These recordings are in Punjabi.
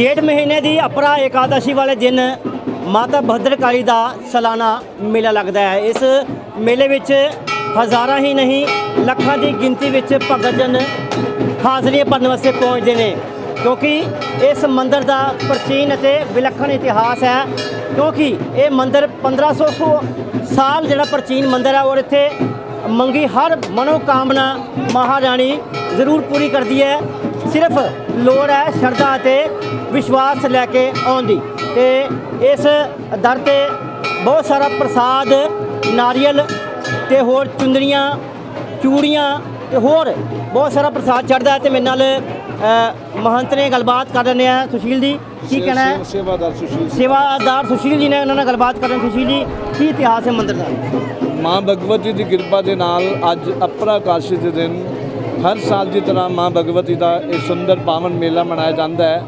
ਜੇਠ ਮਹੀਨੇ ਦੀ ਅਪਰਾ ਏਕਾਦਸ਼ੀ ਵਾਲੇ ਦਿਨ ਮਾਤਾ ਭਦਰਕਾਲੀ ਦਾ ਸਾਲਾਨਾ ਮੇਲਾ ਲੱਗਦਾ ਹੈ। ਇਸ ਮੇਲੇ ਵਿੱਚ ਹਜ਼ਾਰਾਂ ਹੀ ਨਹੀਂ, ਲੱਖਾਂ ਦੀ ਗਿਣਤੀ ਵਿੱਚ ਭਗਤ ਜਨ ਹਾਜ਼ਰੀਆਂ ਭਰਨ ਵਾਸਤੇ ਪਹੁੰਚਦੇ ਨੇ। ਕਿਉਂਕਿ ਇਸ ਮੰਦਿਰ ਦਾ ਪ੍ਰਾਚੀਨ ਅਤੇ ਵਿਲੱਖਣ ਇਤਿਹਾਸ ਹੈ। ਕਿਉਂਕਿ ਇਹ ਮੰਦਿਰ 1500 ਸੌ ਸਾਲ ਜਿਹੜਾ ਪ੍ਰਾਚੀਨ ਮੰਦਿਰ ਹੈ, ਔਰ ਇੱਥੇ ਮੰਗੀ ਹਰ ਮਨੋਕਾਮਨਾ ਮਹਾਰਾਣੀ ਜ਼ਰੂਰ ਪੂਰੀ ਕਰਦੀ ਹੈ। ਸਿਰਫ ਲੋੜ ਹੈ ਸ਼ਰਧਾ ਅਤੇ ਵਿਸ਼ਵਾਸ ਲੈ ਕੇ ਆਉਣ ਦੀ। ਤੇ ਇਸ ਦਰ ਤੇ ਬਹੁਤ ਸਾਰਾ ਪ੍ਰਸਾਦ ਨਾਰੀਅਲ ਤੇ ਹੋਰ ਚੁੰਦਰੀਆਂ ਚੂੜੀਆਂ ਤੇ ਹੋਰ ਬਹੁਤ ਸਾਰਾ ਪ੍ਰਸਾਦ ਚੜਦਾ ਹੈ ਤੇ ਮੇਰੇ ਨਾਲ ਮਹੰਤ ਨੇ ਗੱਲਬਾਤ ਕਰ ਰਹੇ ਆ ਸੁਸ਼ੀਲ ਜੀ ਕੀ ਕਹਿਣਾ ਹੈ? ਸੇਵਾਦਾਰ ਸੁਸ਼ੀਲ ਸੇਵਾਦਾਰ ਸੁਸ਼ੀਲ ਜੀ ਨੇ ਉਹਨਾਂ ਨਾਲ ਗੱਲਬਾਤ ਕਰਨ ਸੁਸ਼ੀਲ ਜੀ ਕੀ ਇਤਿਹਾਸ ਹੈ ਮੰਦਿਰ ਦਾ? ਮਾਂ ਭਗਵਤੀ ਦੀ ਕਿਰਪਾ ਦੇ ਨਾਲ ਅੱਜ ਅਪਰਾ ਕਾਸ਼ੀ ਦੇ ਦਿਨ ਹਰ ਸਾਲ ਦੀ ਤਰ੍ਹਾਂ ਮਾਂ ਭਗਵਤੀ ਦਾ ਇਹ ਸੁੰਦਰ ਪਾਵਨ ਮੇਲਾ ਮਨਾਇਆ ਜਾਂਦਾ ਹੈ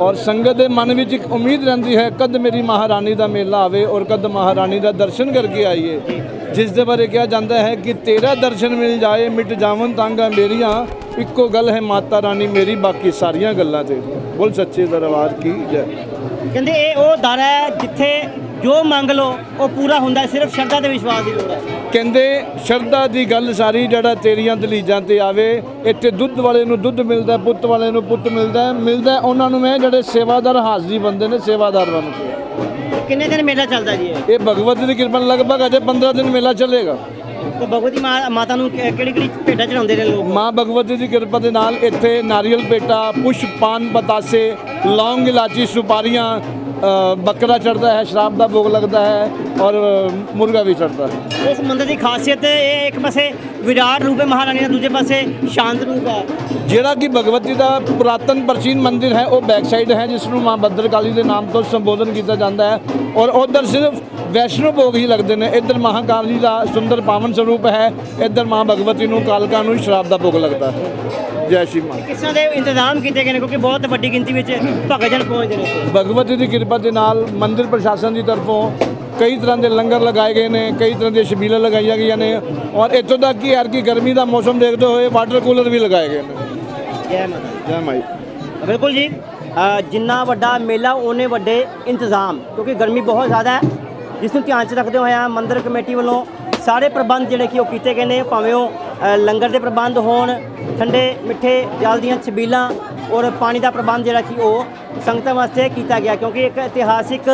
ਔਰ ਸੰਗਤ ਦੇ ਮਨ ਵਿੱਚ ਇੱਕ ਉਮੀਦ ਰਹਿੰਦੀ ਹੈ, ਕਦ ਮੇਰੀ ਮਹਾਰਾਣੀ ਦਾ ਮੇਲਾ ਆਵੇ ਔਰ ਕਦ ਮਹਾਰਾਣੀ ਦਾ ਦਰਸ਼ਨ ਕਰਕੇ ਆਈਏ। ਜਿਸ ਦੇ ਬਾਰੇ ਕਿਹਾ ਜਾਂਦਾ ਹੈ ਕਿ ਤੇਰਾ ਦਰਸ਼ਨ ਮਿਲ ਜਾਏ, ਮਿਟ ਜਾਵਨ ਤਾਂਗਾ ਮੇਰੀਆਂ। ਇੱਕੋ ਗੱਲ ਹੈ, ਮਾਤਾ ਰਾਣੀ ਮੇਰੀ, ਬਾਕੀ ਸਾਰੀਆਂ ਗੱਲਾਂ ਤੇਰੀਆਂ। ਬੋਲ ਸੱਚੇ ਦਰਬਾਰ ਕੀ ਜੈ। ਕਹਿੰਦੇ ਇਹ ਉਹ ਦਰ ਹੈ ਜਿੱਥੇ ਜੋ ਮੰਗ ਲਓ, ਉਹ ਪੂਰਾ ਹੁੰਦਾ ਸਿਰਫ ਸ਼ਰਧਾ ਤੇ ਵਿਸ਼ਵਾਸ ਦੀ ਲੋੜ ਹੈ। ਕਹਿੰਦੇ ਸ਼ਰਧਾ ਦੀ ਗੱਲ ਸਾਰੀ ਜਿਹੜਾ ਤੇਰੀਆਂ ਦਲੀਜਾਂ ਤੇ ਆਵੇ ਇੱਥੇ ਦੁੱਧ ਵਾਲੇ ਨੂੰ ਦੁੱਧ ਮਿਲਦਾ ਪੁੱਤ ਵਾਲੇ ਨੂੰ ਪੁੱਤ ਮਿਲਦਾ ਮਿਲਦਾ ਉਹਨਾਂ ਨੂੰ ਮੈਂ ਜਿਹੜੇ ਸੇਵਾਦਾਰ ਹਾਜ਼ਰੀ ਬੰਦੇ ਨੇ ਸੇਵਾਦਾਰ ਬਣ ਕੇ। ਕਿੰਨੇ ਦਿਨ ਮੇਲਾ ਚੱਲਦਾ ਜੀ ਇਹ? ਭਗਵਤ ਦੀ ਕਿਰਪਾ ਨਾਲ ਲਗਭਗ ਅਜੇ 15 ਦਿਨ ਮੇਲਾ ਚੱਲੇਗਾ। ਤੇ ਭਗਵਤੀ ਮਾਤਾ ਨੂੰ ਕਿਹੜੀ ਕਿਹੜੀ ਭੇਟਾ ਚੜਾਉਂਦੇ ਨੇ ਲੋਕ? ਮਾਂ ਭਗਵਤੀ ਦੀ ਕਿਰਪਾ ਦੇ ਨਾਲ ਇੱਥੇ ਨਾਰੀਅਲ ਪੇਟਾ ਪੁਸ਼ਪ ਪਾਨ ਬਤਾਸੇ ਲੌਂਗ ਇਲਾਚੀ ਸੁਪਾਰੀਆਂ ਬੱਕਰਾ ਚੜਦਾ ਹੈ ਸ਼ਰਾਬ ਦਾ ਭੋਗ ਲੱਗਦਾ ਹੈ ਔਰ ਮੁਰਗਾ ਵੀ ਚੜਦਾ ਹੈ। ਇਸ ਮੰਦਿਰ ਦੀ ਖਾਸੀਅਤ ਇਹ ਇੱਕ ਪਾਸੇ ਵਿਰਾਟ ਰੂਪ ਹੈ ਮਹਾਰਾਣੀ ਦਾ ਦੂਜੇ ਪਾਸੇ ਸ਼ਾਂਤ ਰੂਪ ਹੈ। ਜਿਹੜਾ ਕਿ ਭਗਵਤੀ ਦਾ ਪੁਰਾਤਨ ਪ੍ਰਾਚੀਨ ਮੰਦਿਰ ਹੈ ਉਹ ਬੈਕ ਸਾਈਡ ਹੈ ਜਿਸ ਨੂੰ ਮਾਂ ਭਦਰਕਾਲੀ ਦੇ ਨਾਮ ਤੋਂ ਸੰਬੋਧਨ ਕੀਤਾ ਜਾਂਦਾ ਹੈ ਔਰ ਉਧਰ ਸਿਰਫ ਵੈਸ਼ਨੋ ਭੋਗ ਹੀ ਲੱਗਦੇ ਨੇ ਇੱਧਰ ਮਹਾਕਾਲੀ ਦਾ ਸੁੰਦਰ ਪਾਵਨ ਸਰੂਪ ਹੈ ਇੱਧਰ ਮਾਂ ਭਗਵਤੀ ਨੂੰ ਕਾਲਕਾ ਨੂੰ ਸ਼ਰਾਬ ਦਾ ਭੋਗ ਲੱਗਦਾ ਹੈ। ਜੈ ਸ਼੍ਰੀ ਮਾਂ ਕਿਸ ਦੇ ਇੰਤਜ਼ਾਮ ਕੀਤੇ ਗਏ ਨੇ? ਕਿਉਂਕਿ ਬਹੁਤ ਵੱਡੀ ਗਿਣਤੀ ਵਿੱਚ ਭਗਤ ਜਨ ਪਹੁੰਚਦੇ ਨੇ। ਭਗਵਤੀ ਦੀ ਕਿਰਪਾ ਦੇ ਨਾਲ ਮੰਦਿਰ ਪ੍ਰਸ਼ਾਸਨ ਦੀ ਤਰਫੋਂ ਕਈ ਤਰ੍ਹਾਂ ਦੇ ਲੰਗਰ ਲਗਾਏ ਗਏ ਨੇ ਕਈ ਤਰ੍ਹਾਂ ਦੀਆਂ ਛਬੀਲਾਂ ਲਗਾਈਆਂ ਗਈਆਂ ਨੇ ਔਰ ਇੱਥੋਂ ਤੱਕ ਕਿ ਯਾਰ ਕਿ ਗਰਮੀ ਦਾ ਮੌਸਮ ਦੇਖਦੇ ਹੋਏ ਵਾਟਰ ਕੂਲਰ ਵੀ ਲਗਾਏ ਗਏ ਨੇ। ਜੈ ਮਾਤਾ ਜੈ ਮਾਈ। ਬਿਲਕੁਲ ਜੀ ਜਿੰਨਾ ਵੱਡਾ ਮੇਲਾ ਉਹਨੇ ਵੱਡੇ ਇੰਤਜ਼ਾਮ ਕਿਉਂਕਿ ਗਰਮੀ ਬਹੁਤ ਜ਼ਿਆਦਾ ਹੈ। ਜਿਸ ਨੂੰ ਧਿਆਨ 'ਚ ਰੱਖਦੇ ਹੋਇਆ ਮੰਦਿਰ ਕਮੇਟੀ ਵੱਲੋਂ ਸਾਰੇ ਪ੍ਰਬੰਧ ਜਿਹੜੇ ਕਿ ਉਹ ਕੀਤੇ ਗਏ ਨੇ, ਭਾਵੇਂ ਉਹ ਲੰਗਰ ਦੇ ਪ੍ਰਬੰਧ ਹੋਣ, ਠੰਡੇ, ਮਿੱਠੇ ਜਲ ਦੀਆਂ ਛਬੀਲਾਂ ਔਰ ਪਾਣੀ ਦਾ ਪ੍ਰਬੰਧ ਜਿਹੜਾ ਕਿ ਉਹ ਸੰਗਤਾਂ ਵਾਸਤੇ ਕੀਤਾ ਗਿਆ, ਕਿਉਂਕਿ ਇੱਕ ਇਤਿਹਾਸਿਕ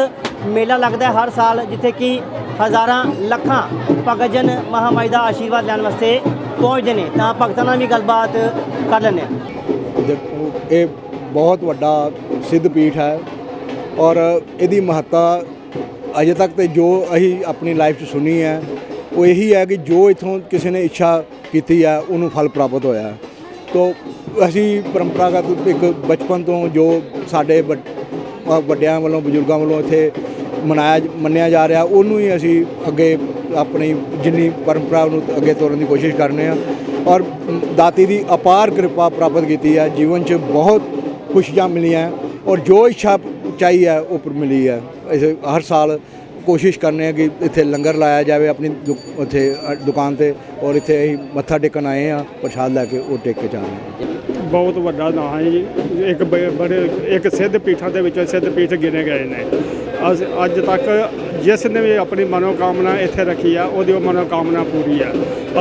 ਮੇਲਾ ਲੱਗਦਾ ਹੈ ਹਰ ਸਾਲ, ਜਿੱਥੇ ਕਿ ਹਜ਼ਾਰਾਂ ਲੱਖਾਂ ਭਗਤਜਨ ਮਹਾਮਾਈ ਦਾ ਆਸ਼ੀਰਵਾਦ ਲੈਣ ਵਾਸਤੇ ਪਹੁੰਚਦੇ ਨੇ। ਤਾਂ ਭਗਤਾਂ ਨਾਲ ਵੀ ਗੱਲਬਾਤ ਕਰ ਲੈਂਦੇ ਹਾਂ। ਦੇਖੋ, ਇਹ ਬਹੁਤ ਵੱਡਾ ਸਿੱਧ ਪੀਠ ਹੈ ਔਰ ਇਹਦੀ ਮਹੱਤਤਾ ਅਜੇ ਤੱਕ ਤੇ ਜੋ ਅਸੀਂ ਆਪਣੀ ਲਾਈਫ 'ਚ ਸੁਣੀ ਹੈ ਉਹ ਇਹੀ ਹੈ ਕਿ ਜੋ ਇਥੋਂ ਕਿਸੇ ਨੇ ਇੱਛਾ ਕੀਤੀ ਹੈ, ਉਹਨੂੰ ਫਲ ਪ੍ਰਾਪਤ ਹੋਇਆ ਹੈ। ਤੋ ਅਸੀਂ ਪਰੰਪਰਾਗਤ ਇੱਕ ਬਚਪਨ ਤੋਂ ਜੋ ਸਾਡੇ ਵੱਡ- ਵੱਡਿਆਂ ਵੱਲੋਂ, ਬਜ਼ੁਰਗਾਂ ਵੱਲੋਂ ਇੱਥੇ ਮਨਾਇਆ ਮੰਨਿਆ ਜਾ ਰਿਹਾ, ਉਹਨੂੰ ਹੀ ਅਸੀਂ ਅੱਗੇ ਆਪਣੀ ਜਿੰਨੀ ਪਰੰਪਰਾ ਨੂੰ ਅੱਗੇ ਤੋਰਨ ਦੀ ਕੋਸ਼ਿਸ਼ ਕਰਨੇ ਆ ਔਰ ਦਾਤੀ ਦੀ ਅਪਾਰ ਕਿਰਪਾ ਪ੍ਰਾਪਤ ਕੀਤੀ ਹੈ, ਜੀਵਨ 'ਚ ਬਹੁਤ ਖੁਸ਼ੀਆਂ ਮਿਲੀਆਂ ਔਰ ਜੋ ਇੱਛਾ ਚਾਹੀ ਹੈ, ਉਹ ਮਿਲੀ ਹੈ ਅਸੀਂ ਹਰ ਸਾਲ ਕੋਸ਼ਿਸ਼ ਕਰਨੇ ਆ ਕਿ ਇੱਥੇ ਲੰਗਰ ਲਾਇਆ ਜਾਵੇ ਆਪਣੀ ਦੁ- ਉੱਥੇ ਅ, ਦੁਕਾਨ ਤੇ ਔਰ ਇੱਥੇ ਅਸੀਂ ਮੱਥਾ ਟੇਕਣ ਆਏ ਆ ਪ੍ਰਸ਼ਾਦ ਲੈ ਕੇ ਉਹ ਟੇਕ ਕੇ ਜਾ ਰਹੇ ਹਾਂ। ਬਹੁਤ ਵੱਡਾ ਨਾਂ ਹੈ ਜੀ। ਇੱਕ ਬ- ਬੜੇ ਇੱਕ ਸਿੱਧ ਪੀਠਾਂ ਦੇ ਵਿੱਚੋਂ ਸਿੱਧ ਪੀਠ ਗਿਣੇ ਗਏ ਨੇ। ਅਸ ਅੱਜ ਤੱਕ ਜਿਸ ਨੇ ਵੀ ਆਪਣੀ ਮਨੋਕਾਮਨਾ ਇੱਥੇ ਰੱਖੀ ਆ ਉਹਦੀ ਉਹ ਮਨੋਕਾਮਨਾ ਪੂਰੀ ਆ।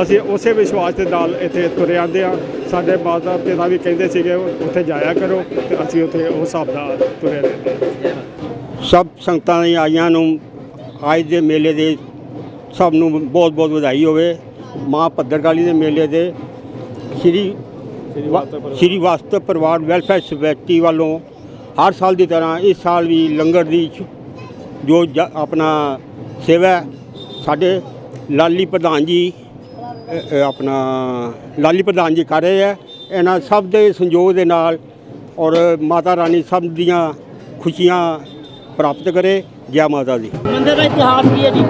ਅਸੀਂ ਉਸੇ ਵਿਸ਼ਵਾਸ ਦੇ ਨਾਲ ਇੱਥੇ ਤੁਰੇ ਆਂਦੇ ਆ ਸਾਡੇ ਮਾਤਾ ਪਿਤਾ ਵੀ ਕਹਿੰਦੇ ਸੀਗੇ ਉੱਥੇ ਜਾਇਆ ਕਰੋ ਤੇ ਅਸੀਂ ਉੱਥੇ ਉਸ ਹਿਸਾਬ ਦਾ ਤੁਰੇ ਰਹਿੰਦੇ ਹਾਂ। ਸਭ ਸੰਗਤਾਂ ਦੀ ਆਈਆਂ ਨੂੰ ਅੱਜ ਦੇ ਮੇਲੇ ਦੇ ਸਭ ਨੂੰ ਬਹੁਤ ਬਹੁਤ ਵਧਾਈ ਹੋਵੇ। ਮਾਂ ਭੱਦਰਕਾਲੀ ਦੇ ਮੇਲੇ ਦੇ ਸ਼੍ਰੀ ਸ਼੍ਰੀ ਵਾਸਤਵ ਪਰਿਵਾਰ। ਵੈਲਫੇਅਰ ਸੁਸਾਇਟੀ ਵੱਲੋਂ ਹਰ ਸਾਲ ਦੀ ਤਰ੍ਹਾਂ ਇਸ ਸਾਲ ਵੀ ਲੰਗਰ ਦੀ ਜੋ ਆਪਣਾ ਸੇਵਾ ਸਾਡੇ ਲਾਲੀ ਪ੍ਰਧਾਨ ਜੀ ਆਪਣਾ ਲਾਲੀ ਪ੍ਰਧਾਨ ਜੀ ਕਰ ਰਹੇ ਹੈ। ਇਹਨਾਂ ਸਭ ਦੇ ਸੰਯੋਗ ਦੇ ਨਾਲ ਔਰ ਮਾਤਾ ਰਾਣੀ ਸਭ ਦੀਆਂ ਖੁਸ਼ੀਆਂ ਪ੍ਰਾਪਤ ਕਰੇ। ਜੈ ਮਾਤਾ ਦੀ। ਮੰਦਿਰ ਦਾ ਇਤਿਹਾਸ ਕੀ ਹੈ ਜੀ?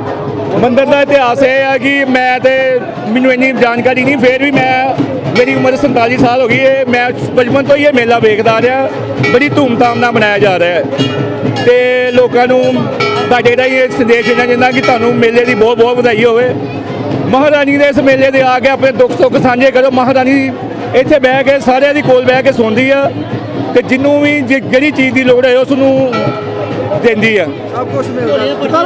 ਮੰਦਿਰ ਦਾ ਇਤਿਹਾਸ ਇਹ ਹੈ ਕਿ ਮੈਂ ਤੇ ਮੈਨੂੰ ਇੰਨੀ ਜਾਣਕਾਰੀ ਨਹੀਂ ਫੇਰ ਵੀ ਮੈਂ ਮੇਰੀ ਉਮਰ 47 ਸਾਲ ਹੋ ਗਈ ਹੈ ਮੈਂ ਬਚਪਨ ਤੋਂ ਹੀ ਇਹ ਮੇਲਾ ਵੇਖਦਾ ਆ ਰਿਹਾ। ਬੜੀ ਧੂਮਧਾਮ ਨਾਲ ਮਨਾਇਆ ਜਾ ਰਿਹਾ ਹੈ। ਤੇ ਲੋਕਾਂ ਨੂੰ ਤੁਹਾਡੇ ਦਾ ਇਹ ਸੰਦੇਸ਼ ਦੇਣਾ ਚਾਹੁੰਦਾ ਕਿ ਤੁਹਾਨੂੰ ਮੇਲੇ ਦੀ ਬਹੁਤ ਬਹੁਤ ਵਧਾਈ ਹੋਵੇ। ਮਹਾਰਾਣੀ ਦੇ ਇਸ ਮੇਲੇ ਦੇ ਆ ਕੇ ਆਪਣੇ ਦੁੱਖ ਸੁੱਖ ਸਾਂਝੇ ਕਰੋ। ਮਹਾਰਾਣੀ ਇੱਥੇ ਬਹਿ ਕੇ ਸਾਰਿਆਂ ਦੀ ਕੋਲ ਬਹਿ ਕੇ ਸੁਣਦੀ ਆ। ਤੇ ਜਿਹਨੂੰ ਵੀ ਜਿਹੜੀ ਚੀਜ਼ ਦੀ ਲੋੜ ਹੈ ਉਸ ਨੂੰ ਦਿੰਦੀ ਆ। ਸਭ ਕੁਝ ਮਿਲਦਾ।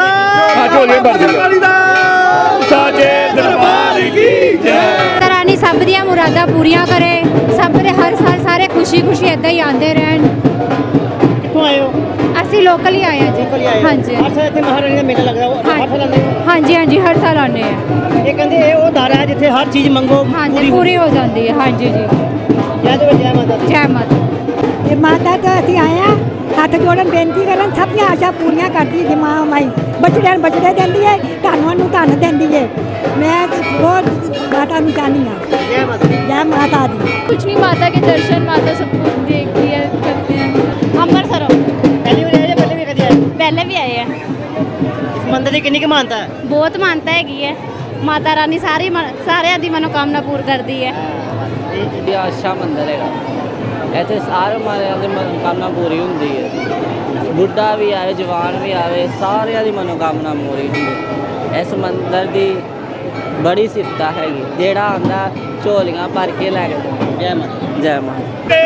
ਹਾਂ ਝੋਲੀਆਂ ਭਰ ਦਿੰਦਾ ਸਾਜੇ ਦਰਬਾਰ ਕੀ ਜੈ। ਮਾਤਾ ਰਾਣੀ ਸਭ ਦੀਆਂ ਮੁਰਾਦਾਂ ਪੂਰੀਆਂ ਕਰੇ। ਸਭ ਦੇ ਹਰ ਸਾਲ ਸਾਰੇ ਖੁਸ਼ੀ ਖੁਸ਼ੀ ਇਦਾਂ ਹੀ ਆਉਂਦੇ ਰਹਿਣ। ਕਿੱਥੋਂ ਆਏ ਹੋ? ਅਸੀਂ ਲੋਕਲ ਹੀ ਆਏ ਹਾਂ ਜੀ। ਆਏ ਹਾਂਜੀ। ਹਰ ਸਾਲ ਇੱਥੇ ਮਹਾਰਾਣੀ ਦਾ ਮੇਲਾ ਲੱਗਦਾ। ਉਹ ਹਰ ਸਾਲ ਆਉਂਦੇ ਹੋ? ਹਾਂਜੀ ਹਾਂਜੀ ਹਰ ਸਾਲ ਆਉਂਦੇ ਆ ਇਹ ਕਹਿੰਦੇ ਇਹ ਉਹ ਦਰ ਹੈ ਜਿੱਥੇ ਹਰ ਚੀਜ਼ ਮੰਗੋ ਹਾਂਜੀ ਪੂਰੀ ਹੋ ਜਾਂਦੀ ਹੈ ਹਾਂਜੀ ਜੀ। ਜੈ ਦੇਵ ਜੈ ਮਾਤਾ ਦੀ। ਜੈ ਮਾਤਾ ਇਹ ਮਾਤਾ ਦਾ ਅਸੀਂ ਆਏ ਆ ਹੱਥ ਜੋੜਨ ਬੇਨਤੀ ਕਰਨ ਸਭ ਦੀਆਂ ਆਸ਼ਾ ਪੂਰੀਆਂ ਕਰਦੀ ਹੈ ਮਾਂ ਮਾਈ ਬੱਚੜਿਆਂ ਨੂੰ ਬੱਚੜੇ ਦਿੰਦੀ ਹੈ ਧੰਨਵਾਨ ਨੂੰ ਧੰਨ ਦਿੰਦੀ ਹੈ ਮੈਂ ਬਹੁਤ ਮਾਤਾ ਨੂੰ ਚਾਹਨੀ ਆ ਜੈ ਮਾਤਾ ਦੀ ਜੈ ਮਾਤਾ ਦੀ कुछ नहीं माता के दर्शन माता सबको देखती है करते हैं अमृतसर ਪਹਿਲੀ ਵਾਰ ਆਏ ਜਾਂ ਪਹਿਲੇ ਵੀ ਕਦੀ ਆਏ पहले भी आए हैं ਇਸ ਮੰਦਿਰ ਦੀ ਕਿੰਨੀ ਕੁ ਮਾਨਤਾ ਹੈ ਬਹੁਤ ਮਾਨਤਾ ਹੈਗੀ ਹੈ ਮਾਤਾ ਰਾਣੀ ਸਾਰੀ ਮਨ- ਸਾਰਿਆਂ ਦੀ ਮਨੋਕਾਮਨਾ ਪੂਰ ਕਰਦੀ ਹੈ ਇਹ ਅੱਛਾ ਮੰਦਿਰ ਹੈਗਾ ਇੱਥੇ ਸਾਰੇ ਮਾਰਿਆਂ ਦੀ ਮਨੋਕਾਮਨਾ ਪੂਰੀ ਹੁੰਦੀ ਹੈ ਬੁੱਢਾ ਵੀ ਆਵੇ ਜਵਾਨ ਵੀ ਆਵੇ ਸਾਰਿਆਂ ਦੀ ਮਨੋਕਾਮਨਾ ਪੂਰੀ ਹੁੰਦੀ ਹੈ। ਇਸ ਮੰਦਿਰ ਦੀ ਬੜੀ ਸਿਫਤਾ ਹੈਗੀ ਜਿਹੜਾ ਆਂਦਾ ਝੋਲੀਆਂ ਭਰ ਕੇ ਲੈ ਕੇ ਜਾਂਦਾ। ਜੈ ਮਾਤਾ ਜੈ ਮਾਤਾ